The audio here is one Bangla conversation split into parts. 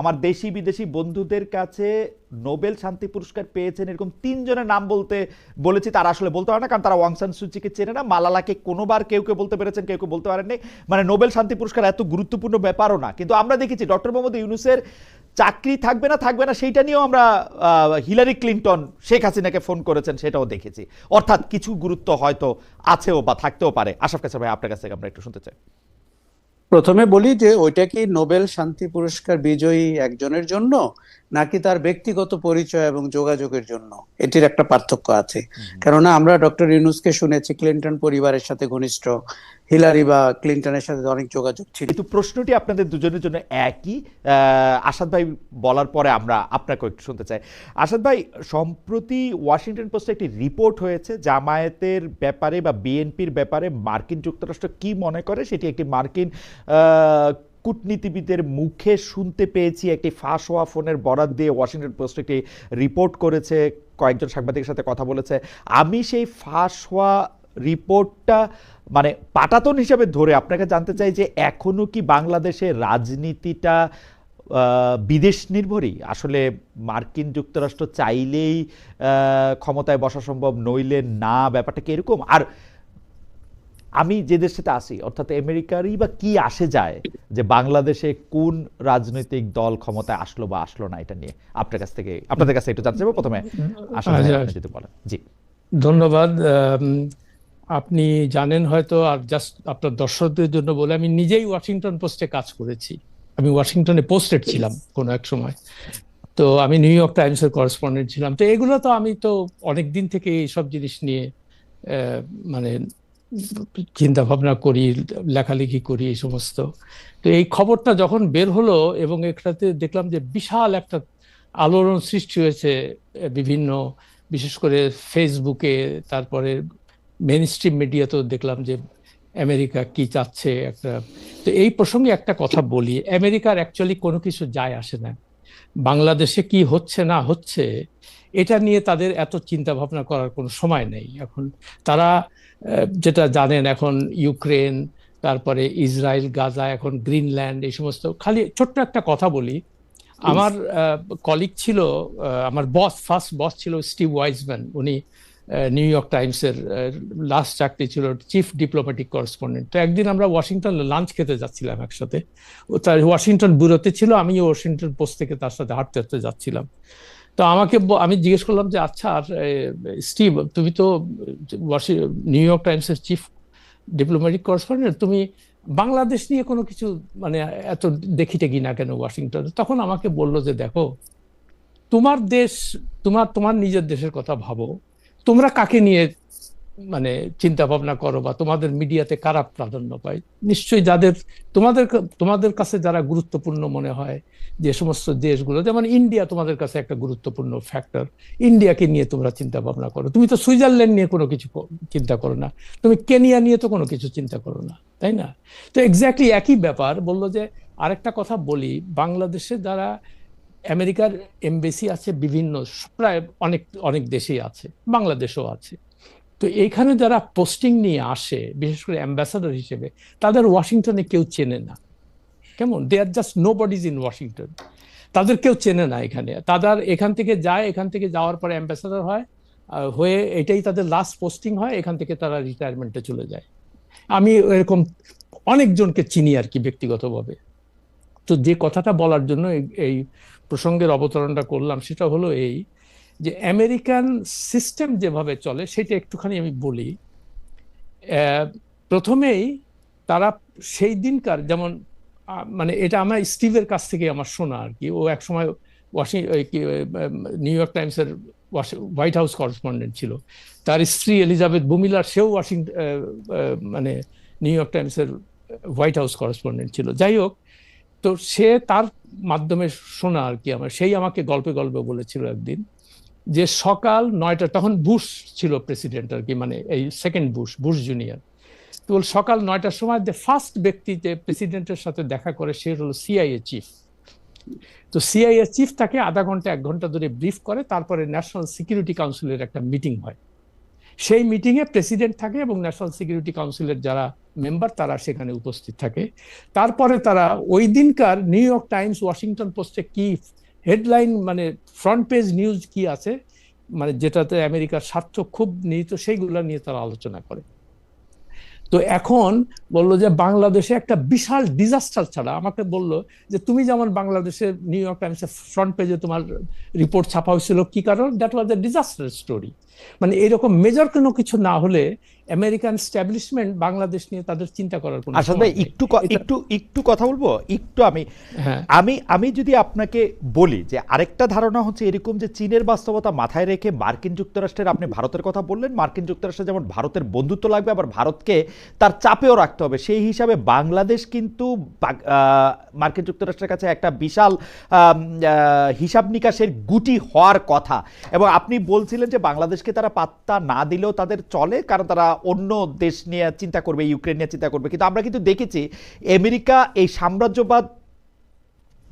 আমার দেশি বিদেশি বন্ধুদের কাছে নোবেল শান্তি পুরস্কার পেয়েছেন এরকম তিনজনের নাম বলতে, বলেছি তারা আসলে বলতে পারে না, কারণ তারা ওয়াংসান সুচিকে চেনে না। মালালাকে কোনোবার কেউ কেউ বলতে পেরেছেন, কেউ কেউ বলতে পারেননি মানে নোবেল শান্তি পুরস্কার এত গুরুত্বপূর্ণ ব্যাপারও না। কিন্তু আমরা দেখেছি ডক্টর মোহাম্মদ ইউনুসের চাকরি থাকবে না থাকবে না, সেইটা নিয়েও আমরা হিলারি ক্লিন্টন, শেখ হাসিনাকে ফোন করেছেন, সেটাও দেখেছি। অর্থাৎ কিছু গুরুত্ব হয়তো আছেও বা থাকতেও পারে। আশাফ কাছে ভাই, আপনার কাছ থেকে আমরা একটু শুনতে চাই। প্রথমে বলি যে ওইটা কি নোবেল শান্তি পুরস্কার বিজয়ী একজনের জন্য নাকি তার ব্যক্তিগত পরিচয় এবং যোগাযোগের জন্য? এটির একটা পার্থক্য আছে। কেননা আমরা ডক্টর ইউনুসকে শুনেছি ক্লিন্টন পরিবারের সাথে ঘনিষ্ঠ হিলারি বা ক্লিন্টনের সাথে অনেক যোগাযোগ ছিল। কিন্তু প্রশ্নটি আপনাদের দুজনের জন্য একই। আসাদ ভাই বলার পরে আমরা আপনাকে একটু শুনতে চাই। আসাদ ভাই, সম্প্রতি ওয়াশিংটন পোস্টে একটি রিপোর্ট হয়েছে, জামায়াতের ব্যাপারে বা বিএনপির ব্যাপারে মার্কিন যুক্তরাষ্ট্র কি মনে করে? সেটি একটি মার্কিন কূটনীতিবিদের মুখে শুনতে পেয়েছি। একটি ফাঁস হওয়া ফোনের বরাত দিয়ে ওয়াশিংটন পোস্ট একটি রিপোর্ট করেছে, কয়েকজন সাংবাদিকের সাথে কথা বলেছে। আমি সেই ফাঁস হওয়া রিপোর্টটা মানে পাটাতন হিসাবে ধরে আপনাকে জানতে চাই যে এখনও কি বাংলাদেশের রাজনীতিটা বিদেশ নির্ভরই আসলে মার্কিন যুক্তরাষ্ট্র চাইলেই ক্ষমতায় বসা সম্ভব নইলে না ব্যাপারটা কি এরকম? আর আমি যে দেশটাতে আসি অর্থাৎ আমেরিকারই বা কি আসে যায় যে বাংলাদেশে কোন রাজনৈতিক দল ক্ষমতায় আসলো বা আসলো না এটা নিয়ে? আপনার কাছ থেকে আপনাদের কাছে একটু জানতে চাইব প্রথমে। আচ্ছা। যদি বলেন। জি। ধন্যবাদ। আপনি জানেন হয়তো আর জাস্ট আপনার দর্শকদের জন্য বলে আমি নিজেই ওয়াশিংটন পোস্টে কাজ করেছি। আমি ওয়াশিংটনে পোস্টেড ছিলাম কোনো এক সময়। তো আমি নিউ ইয়র্ক টাইমসের করেসপন্ডেন্ট ছিলাম। তো এগুলো তো আমি তো অনেক দিন থেকে এইসব জিনিস নিয়ে মানে চিন্তা ভাবনা করি লেখালেখি করি এই সমস্ত। তো এই খবরটা যখন বের হলো এবং এটাতে দেখলাম যে বিশাল একটা আলোড়ন সৃষ্টি হয়েছে বিভিন্ন বিশেষ করে ফেসবুকে তারপরে মেন স্ট্রিম মিডিয়াতেও দেখলাম যে আমেরিকা কি চাচ্ছে একটা। তো এই প্রসঙ্গে একটা কথা বলি আমেরিকার অ্যাকচুয়ালি কোনো কিছু যায় আসে না। বাংলাদেশে কি হচ্ছে না হচ্ছে এটা নিয়ে তাদের এত চিন্তা ভাবনা করার কোনো সময় নেই। এখন তারা যেটা জানেন এখন ইউক্রেন তারপরে ইসরায়েল গাজা এখন গ্রিনল্যান্ড এই সমস্ত। খালি ছোট্ট একটা কথা বলি। আমার কলিগ ছিল আমার বস ফার্স্ট বস ছিল স্টিভ ওয়াইজম্যান। উনি নিউ ইয়র্ক টাইমসের লাস্ট চাকরি ছিল চিফ ডিপ্লোম্যাটিক করেসপন্ডেন্ট তো একদিন আমরা ওয়াশিংটন লাঞ্চ খেতে যাচ্ছিলাম একসাথে। ও তার ওয়াশিংটন ব্যুরোতে ছিল আমি ওয়াশিংটন পোস্ট থেকে তার সাথে হাঁটতে হাঁটতে যাচ্ছিলাম। তো আমাকে আমি জিজ্ঞেস করলাম যে আচ্ছা আর স্টিভ তুমি তো নিউ ইয়র্ক টাইমসের চিফ ডিপ্লোম্যাটিক করেসপন্ডেন্ট তুমি বাংলাদেশ নিয়ে কোনো কিছু মানে এত দেখি টেকি না কেন ওয়াশিংটন তখন আমাকে বলল যে, দেখো, তোমার দেশ, তোমার তোমার নিজের দেশের কথা ভাবো তোমরা কাকে নিয়ে মানে চিন্তা ভাবনা করো বা তোমাদের মিডিয়াতে কারা প্রাধান্য পায়? নিশ্চয়ই যাদের, তোমাদের তোমাদের কাছে যারা গুরুত্বপূর্ণ মনে হয় যে সমস্ত দেশগুলো, যেমন ইন্ডিয়া তোমাদের কাছে একটা গুরুত্বপূর্ণ ফ্যাক্টর ইন্ডিয়াকে নিয়ে তোমরা চিন্তা ভাবনা করো। তুমি তো সুইজারল্যান্ড নিয়ে কোনো কিছু চিন্তা করো না। তুমি কেনিয়া নিয়ে তো কোনো কিছু চিন্তা করো না, তাই না? তো এক্স্যাক্টলি একই ব্যাপার, বলল যে আরেকটা কথা বলি, বাংলাদেশে যারা আমেরিকার এমবেসি আছে, বিভিন্ন প্রায় অনেক অনেক দেশেই আছে, বাংলাদেশও আছে। তো এইখানে যারা পোস্টিং নিয়ে আসে, বিশেষ করে অ্যাম্বাসাডার হিসেবে, তাদের ওয়াশিংটনে কেউ চেনে না। কেমন? They are just no bodies in Washington তাদের কেউ চেনে না এখানে। তাদের এখান থেকে যায়, এখান থেকে যাওয়ার পরে অ্যাম্বাসাডার হয় হয়ে এটাই তাদের লাস্ট পোস্টিং হয়, এখান থেকে তারা রিটায়ারমেন্টে চলে যায়। আমি এরকম অনেকজনকে চিনি আর কি ব্যক্তিগতভাবে। তো যে কথাটা বলার জন্য এই- প্রসঙ্গের অবতরণটা করলাম সেটা হলো এই যে আমেরিকান সিস্টেম যেভাবে চলে সেটা একটুখানি আমি বলি প্রথমেই তারা সেই দিনকার যেমন মানে এটা আমার স্টিভের কাছ থেকে আমার শোনা আর কি। ও এক সময় ওয়াশিং নিউ ইয়র্ক টাইমসের হোয়াইট হাউস করেসপন্ডেন্ট ছিল। তার স্ত্রী এলিজাবেথ বুমিলার সেও ওয়াশিংটন মানে নিউ ইয়র্ক টাইমসের হোয়াইট হাউস করেসপন্ডেন্ট ছিল। যাই হোক তো সে তার মাধ্যমে শোনা আর কি আমার। সেই আমাকে গল্পে গল্পে বলেছিল একদিন যে সকাল নয়টা, তখন বুশ ছিল প্রেসিডেন্ট আর কি মানে এই সেকেন্ড বুশ বুশ জুনিয়র। তো সকাল নয়টার সময় যে ফার্স্ট ব্যক্তি যে প্রেসিডেন্টের সাথে দেখা করে সে হলো সিআইএ চিফ তো সিআইএ চিফ তাকে আধা ঘণ্টা, এক ঘণ্টা ধরে ব্রিফ করে, তারপরে ন্যাশনাল সিকিউরিটি কাউন্সিলের একটা মিটিং হয়। সেই মিটিংয়ে প্রেসিডেন্ট থাকে এবং ন্যাশনাল সিকিউরিটি কাউন্সিলের যারা মেম্বার, তারা সেখানে উপস্থিত থাকে। তারপরে তারা ওই দিনকার নিউ ইয়র্ক টাইমস, ওয়াশিংটন পোস্টে কি হেডলাইন মানে ফ্রন্ট পেজ নিউজ কি আছে মানে যেটাতে আমেরিকার স্বার্থ খুব নিহিত, সেইগুলো নিয়ে তারা আলোচনা করে। তো এখন বলল যে বাংলাদেশে একটা বিশাল ডিজাস্টার ছাড়া আমাকে বলল যে তুমি যেমন বাংলাদেশে নিউ ইয়র্ক টাইমসের ফ্রন্ট পেজে তোমার রিপোর্ট ছাপা হয়েছিল, কি কারণ? That was a disaster story মানে এরকম মেজর কোনো কিছু না হলে আমেরিকান স্ট্যাবলিশমেন্ট বাংলাদেশ নিয়ে তাদের চিন্তা করার কোনো আসাদ ভাই একটু একটু একটু কথা বলব? একটু আমি হ্যাঁ। আমি আমি যদি আপনাকে বলি যে আরেকটা ধারণা হচ্ছে এরকম যে চীনের বাস্তবতা মাথায় রেখে মার্কিন যুক্তরাষ্ট্রের আপনি ভারতের কথা বললেন মার্কিন যুক্তরাষ্ট্রে যেমন ভারতের বন্ধুত্ব লাগবে আবার ভারতকে তার চাপেও রাখতে হবে। সেই হিসাবে বাংলাদেশ কিন্তু মার্কিন যুক্তরাষ্ট্রের কাছে একটা বিশাল হিসাব নিকাশের গুটি হওয়ার কথা। এবং আপনি বলছিলেন যে বাংলাদেশকে তারা পাত্তা না দিলেও তাদের চলে কারণ তারা অন্য দেশ নিয়ে চিন্তা করবে ইউক্রেন নিয়ে চিন্তা করবে। কিন্তু আমরা কিন্তু দেখেছি আমেরিকা এই সাম্রাজ্যবাদ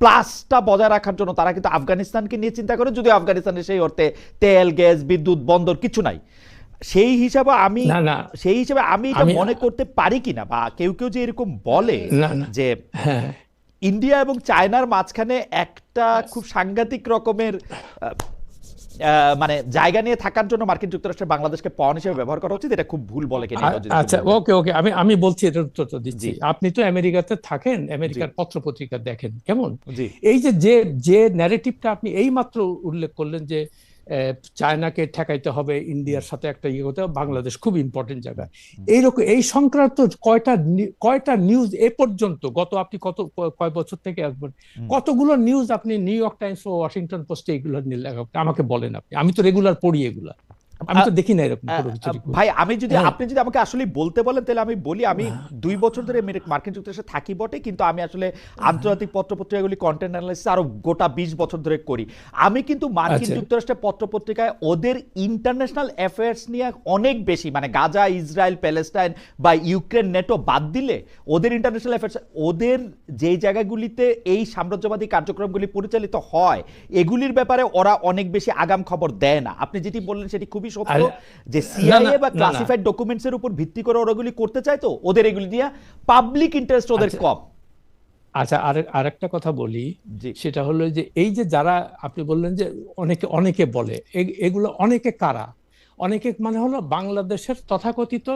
প্লাসটা বজায় রাখার জন্য তারা কিন্তু আফগানিস্তানকে নিয়ে চিন্তা করে যদিও আফগানিস্তানের সেই অর্থে তেল গ্যাস বিদ্যুৎ বন্দর কিছু নাই। সেই হিসাবে আমি সেই হিসাবে আমি এটা মনে করতে পারি কিনা বা কেউ কেউ যে এরকম বলে যে হ্যাঁ। ইন্ডিয়া এবং চায়নার মাঝখানে একটা খুব সাংঘাতিক রকমের মানে জায়গা নিয়ে থাকার জন্য মার্কিন যুক্তরাষ্ট্রের বাংলাদেশকে পণ হিসেবে ব্যবহার করা উচিত এটা খুব ভুল বলে কিনা আচ্ছা ওকে ওকে আমি আমি বলছি এটার উত্তরটা দিচ্ছি। জি। আপনি তো আমেরিকাতে থাকেন আমেরিকার পত্র পত্রিকা দেখেন কেমন? এই যে যে যে ন্যারেটিভটা আপনি এই মাত্র উল্লেখ করলেন যে চায়নাকে ঠেকাইতে হবে ইন্ডিয়ার সাথে একটা ইয়ে করতে হবে বাংলাদেশ খুব ইম্পর্টেন্ট জায়গা এইরকম এই সংক্রান্ত কয়টা কয়টা নিউজ এ পর্যন্ত গত আপনি কত কয় বছর থেকে আসবেন কতগুলো নিউজ আপনি নিউ ইয়র্ক টাইমস ও ওয়াশিংটন পোস্টে এগুলো নিয়ে আমাকে বলেন আপনি। আমি তো রেগুলার পড়ি এগুলা। আমি তো দেখি না এরকম ভাই আমি যদি হ্যাঁ। আপনি যদি আমাকে আসলে বলতে বলেন তাহলে আমি বলি আমি দুই বছর ধরে মেরে- মার্কিন যুক্তরাষ্ট্রে থাকি বটে কিন্তু আমি আসলে আন্তর্জাতিক পত্রপত্রিকাগুলি কন্টেন্ট অ্যানালাইসিস আরও গোটা বিশ বছর ধরে করি আমি কিন্তু মার্কিন আচ্ছা। যুক্তরাষ্ট্রের পত্রপত্রিকায় ওদের ইন্টারন্যাশনাল অ্যাফেয়ার্স নিয়ে অনেক বেশি মানে গাজা ইসরায়েল প্যালেস্টাইন বা ইউক্রেন নেটো বাদ দিলে ওদের ইন্টারন্যাশনাল অ্যাফেয়ার্স ওদের যেই জায়গাগুলিতে এই সাম্রাজ্যবাদী কার্যক্রমগুলি পরিচালিত হয় এগুলির ব্যাপারে ওরা অনেক বেশি আগাম খবর দেয় না আপনি যেটি বললেন সেটি খুবই সত্য যে সিআইএ বা। ক্লাসিফাইড ডকুমেন্টসের উপর ভিত্তি করে ওরা ওগুলি করতে চায় তো? ওদের এগুলি নিয়ে পাবলিক ইন্টারেস্ট ওদের আচ্ছা। কম। আচ্ছা আর আরেকটা কথা বলি। সেটা হলো যে এই যে যারা আপনি বললেন যে অনেকে অনেকে বলে এগুলো অনেকে কারা? অনেকে মানে হলো বাংলাদেশের তথাকথিত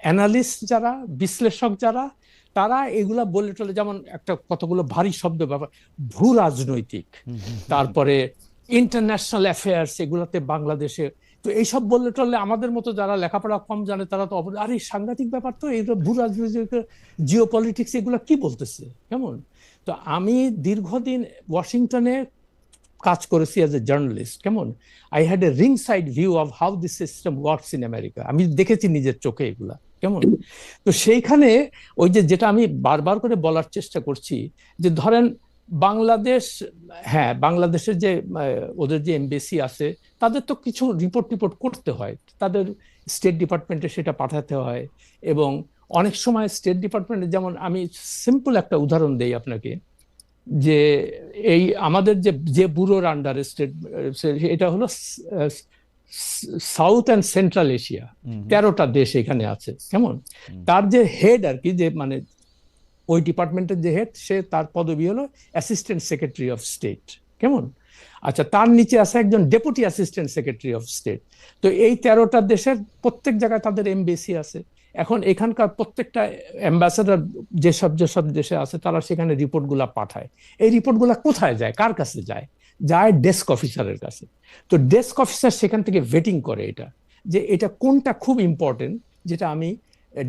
অ্যানালিস্ট যারা বিশ্লেষক যারা তারা এগুলা বলে টলে যেমন একটা কতগুলো ভারী শব্দ ব্যাপার ভূ রাজনৈতিক। তারপরে ইন্টারন্যাশনাল অ্যাফেয়ার্স এগুলাতে বাংলাদেশে তো এইসব বললে টললে আমাদের মতো যারা লেখাপড়া কম জানে, তারা তো আরে সাংঘাতিক ব্যাপার তো, এই ভূ রাজনৈতিক জিও পলিটিক্স এগুলো কি বলতেছে? কেমন? তো আমি দীর্ঘদিন ওয়াশিংটনে কাজ করেছি অ্যাজ এ জার্নালিস্ট কেমন? I had a ringside view of how this system works in America আমি দেখেছি নিজের চোখে এগুলা, কেমন? তো সেইখানে ওই যে যেটা আমি বারবার করে বলার চেষ্টা করছি, যে ধরেন বাংলাদেশ হ্যাঁ বাংলাদেশের যে ওদের যে এমবেসি আছে তাদের তো কিছু রিপোর্ট টিপোর্ট করতে হয়। তাদের স্টেট ডিপার্টমেন্টে সেটা পাঠাতে হয় এবং অনেক সময় স্টেট ডিপার্টমেন্টে যেমন আমি সিম্পল একটা উদাহরণ দেই আপনাকে যে এই আমাদের যে যে ব্যুরোর আন্ডারে স্টেট এটা হলো সাউথ অ্যান্ড সেন্ট্রাল এশিয়া তেরোটা দেশ এখানে আছে কেমন? তার যে হেড আর কি যে মানে ওই ডিপার্টমেন্টের যে হেড সে তার পদবি হলো অ্যাসিস্ট্যান্ট সেক্রেটারি অফ স্টেট কেমন? আচ্ছা তার নিচে আছে একজন deputy assistant secretary of state তো এই তেরোটা দেশের প্রত্যেক জায়গায় তাদের এমবেসি আছে। এখন এখানকার প্রত্যেকটা অ্যাম্বাসেডার যেসব যেসব দেশে আছে, তারা সেখানে রিপোর্টগুলো পাঠায়। এই রিপোর্টগুলো কোথায় যায়? কার কাছে যায়? যায় ডেস্ক অফিসারের কাছে। তো ডেস্ক অফিসার সেখান থেকে ভেটিং করে এটা। যে এটা কোনটা খুব ইম্পর্টেন্ট যেটা আমি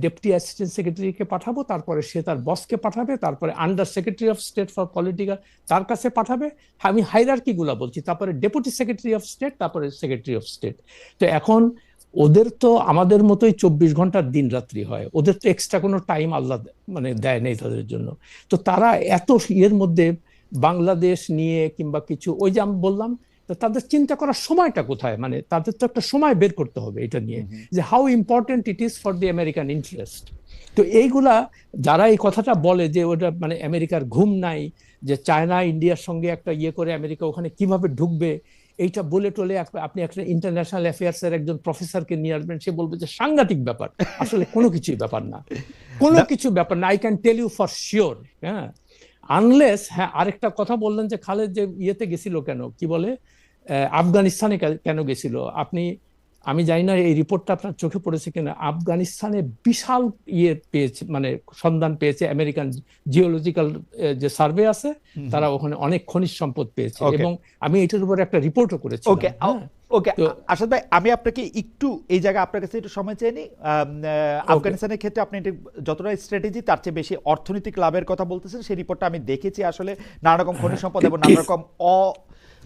ডেপুটি অ্যাসিস্ট্যান্ট সেক্রেটারিকে পাঠাবো, তারপরে সে তার বসকে পাঠাবে, তারপরে under secretary of state for political তার কাছে পাঠাবে। আমি হাইরার্কিগুলো বলছি, তারপরে ডেপুটি সেক্রেটারি অফ স্টেট তারপরে সেক্রেটারি অফ স্টেট তো এখন ওদের তো আমাদের মতোই চব্বিশ ঘণ্টার দিন রাত্রি হয়, ওদের তো এক্সট্রা কোনো টাইম আল্লাহ মানে দেয় নেই তাদের জন্য। তো তারা এত ইয়ের মধ্যে বাংলাদেশ নিয়ে কিংবা কিছু, ওই যে আমি বললাম তো তাদের চিন্তা করার সময়টা কোথায়? মানে তাদের তো একটা সময় বের করতে হবে এটা নিয়ে যে how important it is for the American interest তো এইগুলা যারা এই কথাটা বলে যে ওটা মানে আমেরিকার ঘুম নাই যে চায়না ইন্ডিয়ার সঙ্গে একটা ইয়ে করে আমেরিকা ওখানে কীভাবে ঢুকবে এইটা বলে টলে আপনি একটা ইন্টারন্যাশনাল অ্যাফেয়ার্স এর একজন প্রফেসরকে নিয়ে আসবেন সে বলবে যে সাংঘাতিক ব্যাপার। আসলে কোনো কিছুই ব্যাপার না। কোনো কিছু ব্যাপার না। I can tell you for sure হ্যাঁ। আনলেস হ্যাঁ আরেকটা কথা বললেন যে খালেদ যে ইয়েতে গেছিল কেন? কি বলে? আফগানিস্তানে কেন গেছিল? আপনি আমি জানি না এই রিপোর্টটা আপনার চোখে পড়েছে কিনা। আফগানিস্তানে বিশাল ইয়ে পেয়েছে মানে সন্ধান পেয়েছে আমেরিকান জিওলজিক্যাল যে সার্ভে আছে তারা ওখানে অনেক খনিজ সম্পদ পেয়েছে এবং আমি এটার উপরে একটা রিপোর্টও করেছি ওকে ওকে আসাদ ভাই আমি আপনাকে একটু এই জায়গায় আপনার কাছে একটু সময় আহ, আফগানিস্তানের ক্ষেত্রে আপনি যতটা স্ট্র্যাটেজি তার চেয়ে বেশি অর্থনৈতিক লাভের কথা বলতেছেন সেই রিপোর্টটা আমি দেখেছি আসলে নানা রকম খনিজ সম্পদ এবং নানা রকম অ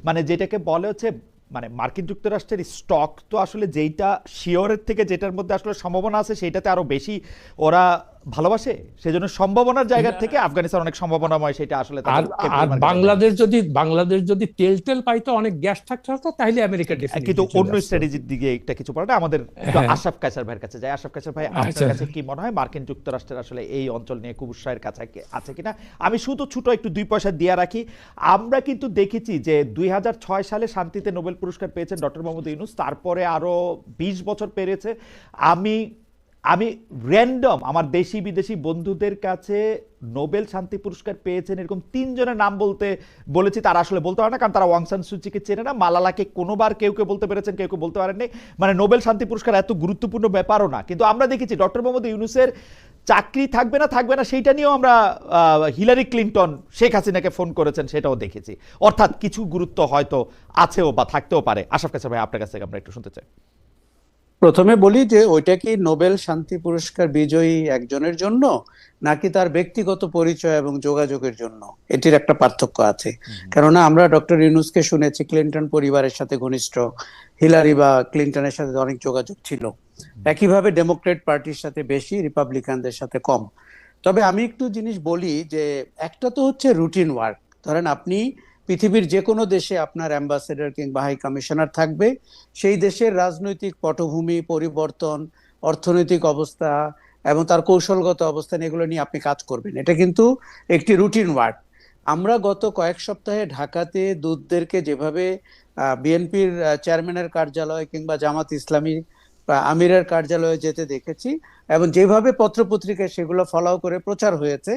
মানে যেটাকে বলে হচ্ছে মানে মার্কিন যুক্তরাষ্ট্রের স্টক তো আসলে যেইটা শিওরের থেকে যেটার মধ্যে আসলে সম্ভাবনা আছে সেইটাতে আরও বেশি ওরা ভালোবাসে সেজন্য সম্ভাবনার জায়গা থেকে আফগানিস্তান অনেক সম্ভাবনাময় সেটা আসলে আর। বাংলাদেশ যদি বাংলাদেশ যদি তেল টেল পাইতো অনেক গ্যাস থাকতো হতো, তাহলে আমেরিকা কিন্তু অন্য। স্ট্র্যাটেজির দিকে একটা কিছু না আমাদের একটু হ্যাঁ। আশরাফ কাইসার ভাইয়ের কাছে যায় আশরাফ কাইসার ভাই আপনার আচ্ছা। কাছে কি মনে হয় মার্কিন যুক্তরাষ্ট্রের আসলে এই অঞ্চল নিয়ে খুব উৎসাহের কাছে আছে কিনা আমি শুধু ছোট একটু দুই পয়সা দিয়ে রাখি আমরা কিন্তু দেখেছি যে দুই হাজার ছয় সালে শান্তিতে নোবেল পুরস্কার পেয়েছেন ডক্টর মোহাম্মদ ইউনুস তারপরে আরও বিশ বছর পেরেছে আমি আমি র্যান্ডম আমার দেশি বিদেশি বন্ধুদের কাছে নোবেল শান্তি পুরস্কার পেয়েছেন এরকম তিনজনের নাম বলতে বলেছি, তারা আসলে বলতে পারে না, কারণ তারা ওয়াংসান সুচিকে চেনে না, মালালাকে কোনোবার কেউ কেউ বলতে পেরেছেন, কেউ কেউ বলতে পারেননি। মানে নোবেল শান্তি পুরস্কার এত গুরুত্বপূর্ণ ব্যাপারও না। কিন্তু আমরা দেখেছি ডক্টর মোহাম্মদ ইউনুসের চাকরি থাকবে না থাকবে না, সেইটা নিয়েও আমরা হিলারি ক্লিন্টন, শেখ হাসিনাকে ফোন করেছেন, সেটাও দেখেছি। অর্থাৎ কিছু গুরুত্ব হয়তো আছেও বা থাকতেও পারে। আশাফ কাছে ভাই, আপনার কাছ থেকে আমরা একটু শুনতে চাই। প্রথমে বলি যে ওইটা কি নোবেল শান্তি পুরস্কার বিজয়ী একজনের জন্য নাকি তার ব্যক্তিগত পরিচয় এবং যোগাযোগের জন্য? এটির একটা পার্থক্য আছে। কেননা আমরা ডক্টর ইউনুসকে শুনেছি ক্লিন্টন পরিবারের সাথে ঘনিষ্ঠ। হিলারি বা ক্লিন্টনের সাথে অনেক যোগাযোগ ছিল। একইভাবে ডেমোক্রেট পার্টির সাথে বেশি রিপাবলিকানদের সাথে কম। তবে আমি একটু জিনিস বলি যে একটা তো হচ্ছে রুটিন ওয়ার্ক। ধরেন আপনি পৃথিবীর যে কোনো দেশে আপনার অ্যাম্বাসেডর কিংবা হাই কমিশনার থাকবে। সেই দেশের রাজনৈতিক পটভূমি, পরিবর্তন, অর্থনৈতিক অবস্থা এবং তার কৌশলগত অবস্থান, এগুলো নিয়ে আপনি কাজ করবেন। এটা কিন্তু একটি রুটিন ওয়ার্ক। আমরা গত কয়েক সপ্তাহে ঢাকাতে দুধদেরকে যেভাবে বিএনপির চেয়ারম্যানের কার্যালয় কিংবা জামাত ইসলামী আমিরের কার্যালয়ে যেতে দেখেছি এবং যেভাবে পত্রপত্রিকায় সেগুলো ফলো করে প্রচার হয়েছে,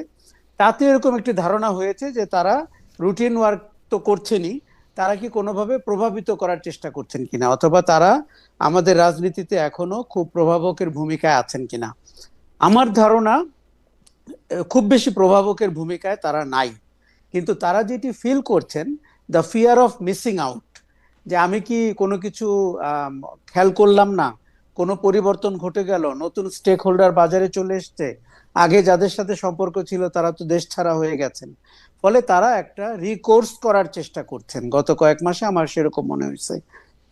তাতে এরকম একটি ধারণা হয়েছে যে তারা রুটিন ওয়ার্ক তো করছেনই, তারা কি কোনোভাবে প্রভাবিত করার চেষ্টা করছেন কিনা? অথবা তারা আমাদের রাজনীতিতে এখনও খুব প্রভাবকের ভূমিকায় আছেন কিনা? আমার ধারণা, খুব বেশি প্রভাবকের ভূমিকায় তারা নাই। কিন্তু তারা যেটি ফিল করছেন the fear of missing out যে আমি কি কোনো কিছু খেয়াল করলাম না কোনো পরিবর্তন ঘটে গেল, নতুন স্টেক হোল্ডার বাজারে চলে এসছে, আগে যাদের সাথে সম্পর্ক ছিল তারা তো দেশ ছাড়া হয়ে গেছেন। ফলে তারা একটা রিকোর্স করার চেষ্টা করছেন। গত কয়েক মাসে আমার সেরকম মনে হয়েছে।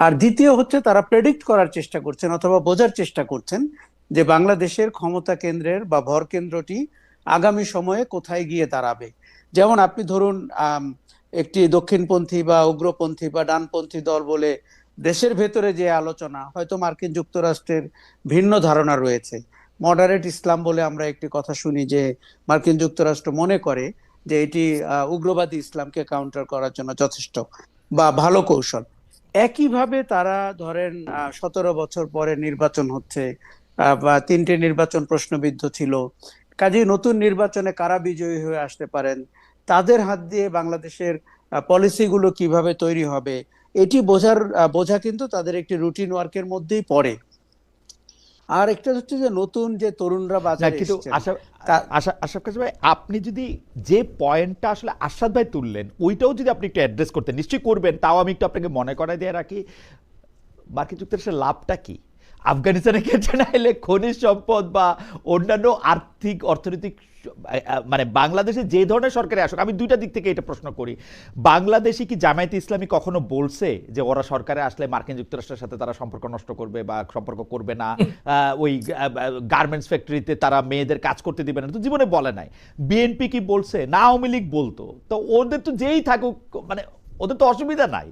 আর দ্বিতীয় হচ্ছে তারা প্রেডিক্ট করার চেষ্টা করছেন অথবা বোঝার চেষ্টা করছেন যে বাংলাদেশের ক্ষমতা কেন্দ্রের বা ভর কেন্দ্রটি আগামী সময়ে কোথায় গিয়ে দাঁড়াবে। যেমন আপনি ধরুন একটি দক্ষিণপন্থী বা উগ্রপন্থী বা ডানপন্থী দল বলে দেশের ভেতরে যে আলোচনা, হয়তো মার্কিন যুক্তরাষ্ট্রের ভিন্ন ধারণা রয়েছে। মডারেট ইসলাম বলে আমরা একটি কথা শুনি যে মার্কিন যুক্তরাষ্ট্র মনে করে যে এটি উগ্রবাদী ইসলামকে কাউন্টার করার জন্য যথেষ্ট বা ভালো কৌশল। একইভাবে তারা ধরেন সতেরো বছর পরে নির্বাচন হচ্ছে বা তিনটে নির্বাচন প্রশ্নবিদ্ধ ছিল। কাজেই নতুন নির্বাচনে কারা বিজয়ী হয়ে আসতে পারেন, তাদের হাত দিয়ে বাংলাদেশের পলিসিগুলো কীভাবে তৈরি হবে এটি বোঝার বোঝা কিন্তু তাদের একটি রুটিন ওয়ার্কের মধ্যেই পড়ে। আর একটা হচ্ছে যে নতুন যে তরুণরা বাজারে কিন্তু আশা আশা আশাফ ভাই আপনি যদি যে পয়েন্টটা আসলে আশাদ ভাই তুললেন ওইটাও যদি আপনি একটু অ্যাড্রেস করতেন নিশ্চয়ই করবেন তাও আমি একটু আপনাকে মনে করাই দিয়ে রাখি। মার্কিন যুক্তরাষ্ট্রের লাভটা কি? আফগানিস্তানের ক্ষেত্রে না এলে খনিজ সম্পদ বা অন্যান্য আর্থিক অর্থনৈতিক মানে বাংলাদেশে যে ধরনের সরকারে আসুক আমি দুইটা দিক থেকে এটা প্রশ্ন করি। বাংলাদেশে কি জামায়াতে ইসলামী কখনো বলছে যে ওরা সরকারে আসলে মার্কিন যুক্তরাষ্ট্রের সাথে তারা সম্পর্ক নষ্ট করবে বা সম্পর্ক করবে না? ওই গার্মেন্টস ফ্যাক্টরিতে তারা মেয়েদের কাজ করতে দিবে না। তো জীবনে বলে নাই। বিএনপি কি বলছে? না আওয়ামী লীগ বলতো। তো ওদের তো যেই থাকুক মানে ওদের তো অসুবিধা নাই।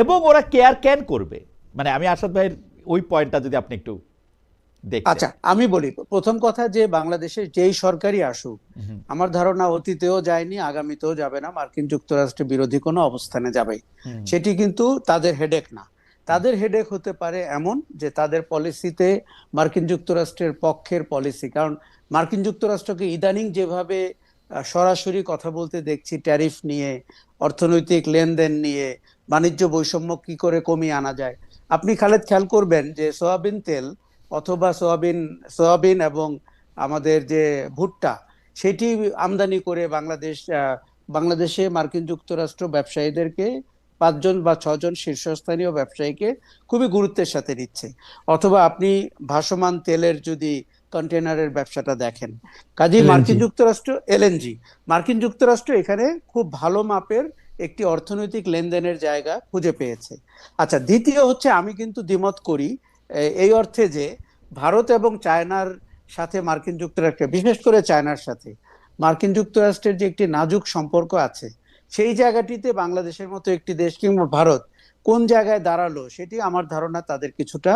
এবং ওরা কেয়ার ক্যান করবে। মানে আমি আসাদ ভাইয়ের ওই পয়েন্টটা যদি আপনি একটু আচ্ছা আমি বলি প্রথম কথা যে বাংলাদেশের যেই সরকারই আসুক আমার ধারণা অতীতেও যায়নি আগামীতেও যাবে না মার্কিন যুক্তরাষ্ট্রের বিরোধী কোনো অবস্থানে যাবে। সেটি কিন্তু তাদের হেডেক না। তাদের হেডেক হতে পারে এমন যে তাদের পলিসিতে মার্কিন যুক্তরাষ্ট্রের পক্ষের পলিসি কারণ মার্কিন যুক্তরাষ্ট্রকে ইদানিং যেভাবে সরাসরি কথা বলতে দেখছি ট্যারিফ নিয়ে অর্থনৈতিক লেনদেন নিয়ে বাণিজ্য বৈষম্য কি করে কমিয়ে আনা যায় আপনি খালেদ খেয়াল করবেন যে সয়াবিন তেল অথবা সয়াবিন সয়াবিন এবং আমাদের যে ভুট্টা সেটি আমদানি করে বাংলাদেশ বাংলাদেশে মার্কিন যুক্তরাষ্ট্র ব্যবসায়ীদেরকে পাঁচজন বা ছজন শীর্ষস্থানীয় ব্যবসায়ীকে খুবই গুরুত্বের সাথে নিচ্ছে। অথবা আপনি ভাসমান তেলের যদি কন্টেনারের ব্যবসাটা দেখেন। কাজেই মার্কিন যুক্তরাষ্ট্র এলএনজি মার্কিন যুক্তরাষ্ট্র এখানে খুব ভালো মাপের একটি অর্থনৈতিক লেনদেনের জায়গা খুঁজে পেয়েছে। আচ্ছা দ্বিতীয় হচ্ছে আমি কিন্তু দ্বিমত করি এই অর্থে যে ভারত এবং চায়নার সাথে মার্কিন যুক্তরাষ্ট্র, বিশেষ করে চায়নার সাথে মার্কিন যুক্তরাষ্ট্রের যে একটি নাজুক সম্পর্ক আছে, সেই জায়গাটিতে বাংলাদেশের মতো একটি দেশ কিংবা ভারত কোন জায়গায় দাঁড়াল সেটি আমার ধারণা তাদের কিছুটা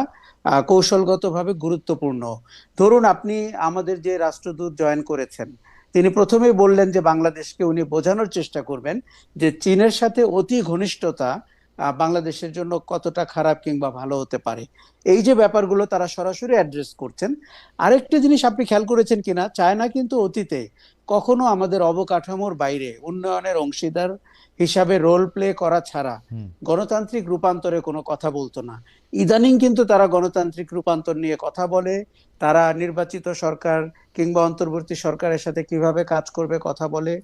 কৌশলগতভাবে গুরুত্বপূর্ণ। ধরুন আপনি আমাদের যে রাষ্ট্রদূত জয়েন করেছেন তিনি প্রথমেই বললেন যে বাংলাদেশকে উনি বোঝানোর চেষ্টা করবেন যে চীনের সাথে অতি ঘনিষ্ঠতা বাংলাদেশের জন্য কতটা খারাপ কিংবা ভালো হতে পারে। এই যে ব্যাপারগুলো তারা সরাসরি অ্যাড্রেস করছেন। আরেকটা জিনিস আপনি খেয়াল করেছেন কিনা চায়না কিন্তু অতীতে কখনো আমাদের অবকাঠামোর বাইরে উন্নয়নের অংশীদার হিসাবে রোল প্লে করা ছাড়া গণতান্ত্রিক রূপান্তরে কোনো কথা বলতো না। ইদানিং কিন্তু তারা গণতান্ত্রিক রূপান্তর নিয়ে কথা বলে তারা নির্বাচিত সরকার কিংবা অন্তর্বর্তী সরকারের সাথে কীভাবে কাজ করবে কথা বলে